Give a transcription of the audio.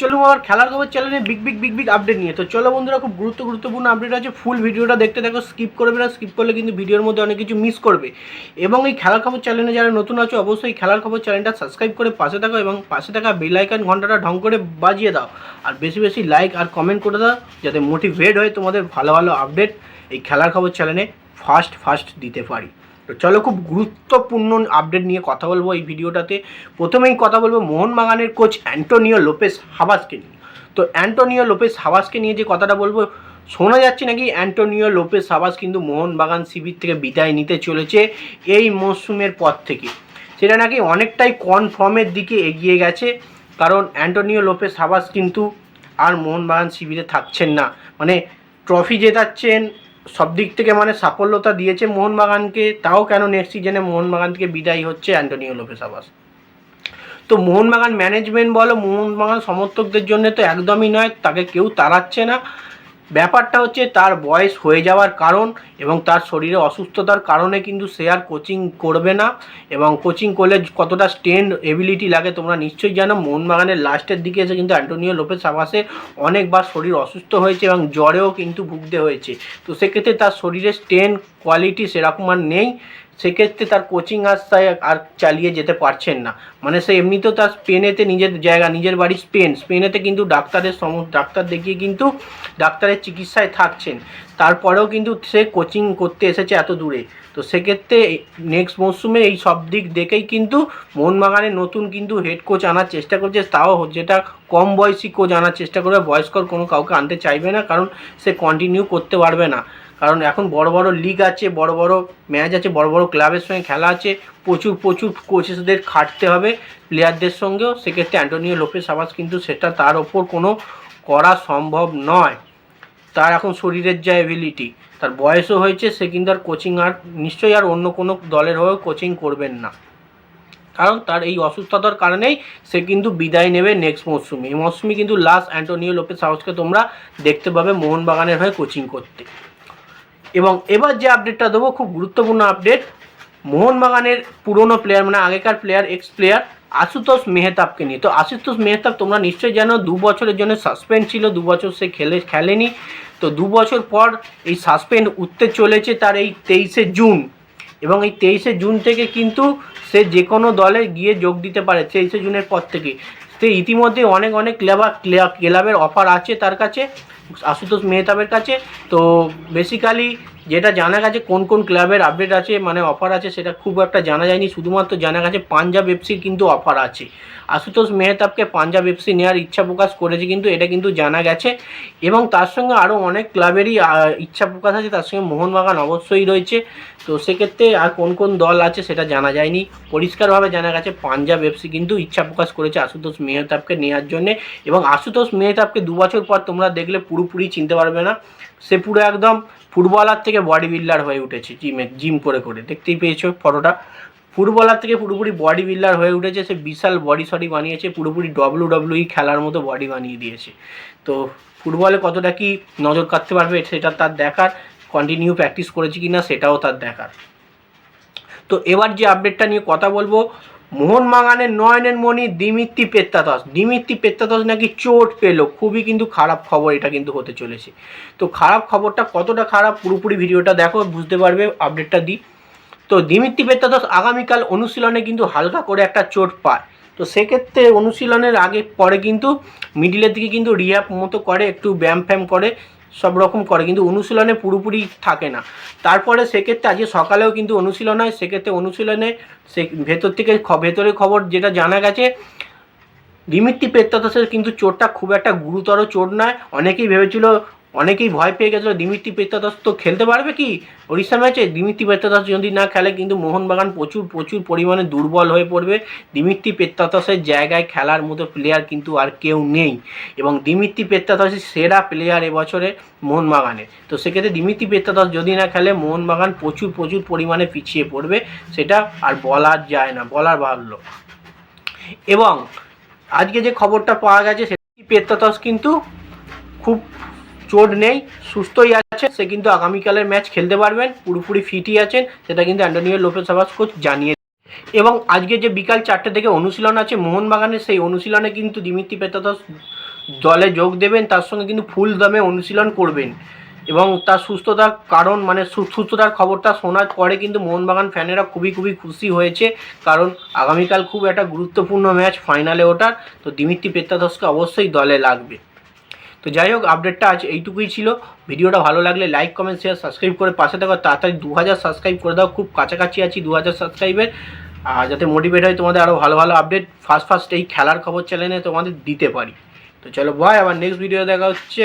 চলুন আমার খেলার খবর চ্যানেলে big big big big update নিয়ে। তো চলো বন্ধুরা, খুব গুরুত্ব, গুরুত্বপূর্ণ আপডেট আছে। ফুল ভিডিওটা দেখতে দেখো স্কিপ করবে না স্কিপ করলে কিন্তু ভিডিওর মধ্যে অনেক কিছু মিস করবে। এবং এই খেলার খবর চ্যানেলে যারা নতুন আছো, অবশ্যই খেলার খবর চ্যানেলটা সাবস্ক্রাইব করে পাশে থাকো এবং পাশে থাকা বেল আইকন ঘন্টাটা ঢং করে বাজিয়ে দাও। আর বেশি বেশি লাইক আর কমেন্ট করে দাও, যাতে মোটিভেট হয়ে তোমাদের ভালো ভালো আপডেট এই খেলার খবর চ্যানেলে ফার্স্ট ফার্স্ট দিতে পারি। তো চলো খুব গুরুত্বপূর্ণ আপডেট নিয়ে কথা বলব এই ভিডিওটাতে। প্রথমেই কথা বলব মোহনবাগানের কোচ অ্যান্টোনিও লোপেস হাবাসকে নিয়ে। তো অ্যান্টোনিও লোপেস হাবাসকে নিয়ে যে কথাটা বলব, শোনা যাচ্ছে নাকি অ্যান্টোনিও লোপেস হাবাস কিন্তু মোহনবাগান শিবির থেকে বিদায় নিতে চলেছে এই মরশুমের পর থেকে। সেটা নাকি অনেকটাই কনফার্মের দিকে এগিয়ে গেছে, কারণ অ্যান্টোনিও লোপেস হাবাস কিন্তু আর মোহনবাগান শিবিরে থাকছেন না। মানে ট্রফি জেতাচ্ছেন সব দিক থেকে মানে সাফল্যতা দিয়েছে মোহনবাগানকে, তাও কেন নেক্সট সিজনে মোহনবাগান থেকে বিদায় হচ্ছে অ্যান্টোনিও লোপেস আবাস তো মোহনবাগান ম্যানেজমেন্ট বলো, মোহনবাগান সমর্থকদের জন্য তো একদমই নয়, তাকে কেউ তাড়াচ্ছে না। ব্যাপারটা হচ্ছে তার বয়স হয়ে যাওয়ার কারণ এবং তার শরীরে অসুস্থতার কারণে কিন্তু সে আর কোচিং করবে না এবং কোচিং করলে কতটা স্ট্রেন এবিলিটি লাগে তোমরা নিশ্চয়ই জানো। মোহনবাগানের লাস্টের দিকে এসে কিন্তু অ্যান্টোনিও লোপেস আবাসে অনেকবার শরীর অসুস্থ হয়েছে এবং জ্বরেও কিন্তু ভুগতে হয়েছে। তো সেক্ষেত্রে তার শরীরে স্ট্রেন কোয়ালিটি সেরকম আর নেই। সেক্ষেত্রে তার কোচিং আস্তায় আর চালিয়ে যেতে পারছেন না। মানে সে এমনিতেও তার স্পেনেতে নিজের জায়গা, নিজের বাড়ি স্পেন। স্পেনেতে কিন্তু ডাক্তারের সম ডাক্তার দেখিয়ে কিন্তু, ডাক্তারের চিকিৎসায় থাকছেন। তারপরেও কিন্তু সে কোচিং করতে এসেছে এত দূরে। তো সেক্ষেত্রে নেক্সট মরশুমে এই সব দিক দেখেই কিন্তু মোহনবাগানে নতুন কিন্তু হেড কোচ আনার চেষ্টা করছে। তাও যেটা কম বয়সী কোচ আনার চেষ্টা করবে, বয়স্কর কোনো কাউকে আনতে চাইবে না, কারণ সে কন্টিনিউ করতে পারবে না। কারণ এখন বড় বড় লিগ আছে, বড় বড় ম্যাচ আছে, বড় বড় ক্লাবের সঙ্গে খেলা আছে। প্রচুর প্রচুর কোচেসদের খাটতে হবে প্লেয়ারদের সঙ্গেও। সেক্ষেত্রে অ্যান্টোনিও লোপেস আবাস কিন্তু সেটা তার ওপর কোনো করা সম্ভব নয়। তার এখন শরীরের যা এবিলিটি তার বয়সও হয়েছে, সে কিন্তু আর কোচিং আর, নিশ্চয়ই আর অন্য কোনো দলের হয়েও কোচিং করবেন না। কারণ তার এই অসুস্থতার কারণেই সে কিন্তু বিদায় নেবে নেক্সট মরশুমে এই মরশুমে কিন্তু লাস্ট অ্যান্টোনিও লোপেস হাউসকে তোমরা দেখতে পাবে মোহনবাগানের হয়ে কোচিং করতে। এবং এবার যে আপডেটটা দেবো, খুব গুরুত্বপূর্ণ আপডেট মোহনবাগানের পুরনো প্লেয়ার মানে আগেকার প্লেয়ার এক্স প্লেয়ার আশুতোষ মেহতাবকে নিয়ে। তো আশুতোষ মেহতাব, তোমরা নিশ্চয়ই জানো, দু বছরের জন্য সাসপেন্ড ছিল, দু বছর সে খেলে, খেলেনি। তো দু বছর পর এই সাসপেন্ড উঠতে চলেছে তার এই তেইশে জুন। এবং এই তেইশে জুন থেকে কিন্তু সে যে কোনো দলে গিয়ে যোগ দিতে পারে, তেইশে জুনের পর থেকে। সে ইতিমধ্যে অনেক অনেক ক্লাবা ক্লাবের অফার আছে তার কাছে, আশুতোষ মেহতাবের কাছে। তো বেসিক্যালি যেটা জানা গেছে কোন কোন ক্লাবের আপডেট আছে মানে অফার আছে সেটা খুব একটা জানা যায়নি। শুধুমাত্র জানা গেছে পাঞ্জাব এফসির কিন্তু অফার আছে। আশুতোষ মেহতাবকে পাঞ্জাব এফসি নেওয়ার ইচ্ছা প্রকাশ করেছে কিন্তু এটা কিন্তু জানা গেছে। এবং তার সঙ্গে আরও অনেক ক্লাবেরই ইচ্ছা প্রকাশ আছে, তার সঙ্গে মোহনবাগান অবশ্যই রয়েছে। তো সেক্ষেত্রে আর কোন কোন দল আছে সেটা জানা যায়নি। পরিষ্কারভাবে জানা গেছে পাঞ্জাব এফসি কিন্তু ইচ্ছা প্রকাশ করেছে আশুতোষ মেহতাবকে নেওয়ার জন্য এবং আশুতোষ মেহতাবকে দু বছর পর তোমরা দেখলে পুরোপুরি চিনতে পারবে না। সে পুরো একদম ফুটবলার থেকে বডি বিল্ডার হয়ে উঠেছে জিমে জিম করে করে। দেখতেই পেয়েছ ফটোটা ফুটবলার থেকে পুরোপুরি বডি বিল্ডার হয়ে উঠেছে, সে বিশাল বডি সডি বানিয়েছে, পুরোপুরি ডব্লিউ ডব্লিউই খেলার মতো বডি বানিয়ে দিয়েছে। তো ফুটবলে কতটা কি নজর কাটতে পারবে সেটা তার দেখার কন্টিনিউ প্র্যাকটিস করেছে কি না সেটাও তার দেখার। তো এবার যে আপডেটটা নিয়ে কথা বলব মোহনবাগানের নয়নের মণি দিমিত্রি পেত্তাতস দিমিত্রি পেত্তাতস নাকি চোট পেল। খুবই কিন্তু খারাপ খবর এটা কিন্তু হতে চলেছে। তো খারাপ খবরটা কতটা খারাপ পুরোপুরি ভিডিওটা দেখো, বুঝতে পারবে, আপডেটটা দিই। তো দিমিত্রি পেত্তাতস আগামীকাল অনুশীলনে কিন্তু হালকা করে একটা চোট পায়। তো সেক্ষেত্রে অনুশীলনের আগে পরে কিন্তু মিডিলের দিকে কিন্তু রিহ্যাব মতো করে, একটু ব্যায়াম ফ্যাম করে সব রকম করে। কিন্তু অনুশীলনে পুরোপুরি থাকে না। তারপরে সেক্ষেত্রে আজকে সকালেও কিন্তু অনুশীলন হয়। সেক্ষেত্রে অনুশীলনে সে ভেতর থেকে ভেতরের খবর যেটা জানা গেছে দিমিত্রি পেত্তাতসের কিন্তু চোটটা খুব একটা গুরুতর চোট নয়। অনেকেই ভেবেছিল অনেকেই ভয় পেয়ে গেছিল দিমিত্রি পেত্তাতস তো খেলতে পারবে কি? উড়িষ্যা ম্যাচে দিমিত্রি পেত্তাতস যদি না খেলে, কিন্তু মোহনবাগান প্রচুর প্রচুর পরিমাণে দুর্বল হয়ে পড়বে। দিমিত্রি পেত্তাতসের জায়গায় খেলার মতো প্লেয়ার কিন্তু আর কেউ নেই। এবং দিমিত্রি পেত্তাতসের সেরা প্লেয়ার এবছরে মোহনবাগানে তো সেক্ষেত্রে দিমিত্রি পেত্তাতস যদি না খেলে, মোহনবাগান প্রচুর প্রচুর পরিমাণে পিছিয়ে পড়বে। সেটা আর বলার যায় না, বলার ভাবলো এবং আজকে যে খবরটা পাওয়া গেছে, সেটা পেত্তাতস কিন্তু খুব চোট নেই, সুস্থই আছে। সে কিন্তু আগামীকালের ম্যাচ খেলতে পারবেন, পুরোপুরি ফিটই আছেন, সেটা কিন্তু অ্যান্টোনিও লোপেস আবাস কোচ জানিয়ে এবং আজকে যে বিকাল চারটে থেকে অনুশীলন আছে, মোহনবাগানের সেই অনুশীলনে কিন্তু দিমিত্রি পেতাদস দলে যোগ দেবেন, তার সঙ্গে কিন্তু ফুল দমে অনুশীলন করবেন। এবং তার সুস্থতার কারণ মানে সুস্থতার খবরটা শোনার পরে কিন্তু মোহনবাগান ফ্যানেরা খুবই খুবই খুশি হয়েছে, কারণ আগামীকাল খুব একটা গুরুত্বপূর্ণ ম্যাচ ফাইনালে ওঠার, তো দিমিত্রি পেত্তাদসকে অবশ্যই দলে লাগবে। তো যাই হোক আপডেটটা আজ এইটুকুই ছিল। ভিডিওটা ভালো লাগলে লাইক কমেন্ট শেয়ার সাবস্ক্রাইব করে পাশে থাকো। তাড়াতাড়ি দু হাজার সাবস্ক্রাইব করে দাও। খুব কাছাকাছি আছি দু হাজার সাবস্ক্রাইবের আর যাতে মোটিভেট হয় তোমাদের আরও ভালো ভালো আপডেট ফার্স্ট ফার্স্ট এই খেলার খবর চ্যানেলে তোমাদের দিতে পারি। তো চলো বয় আবার নেক্সট ভিডিও দেখা হচ্ছে।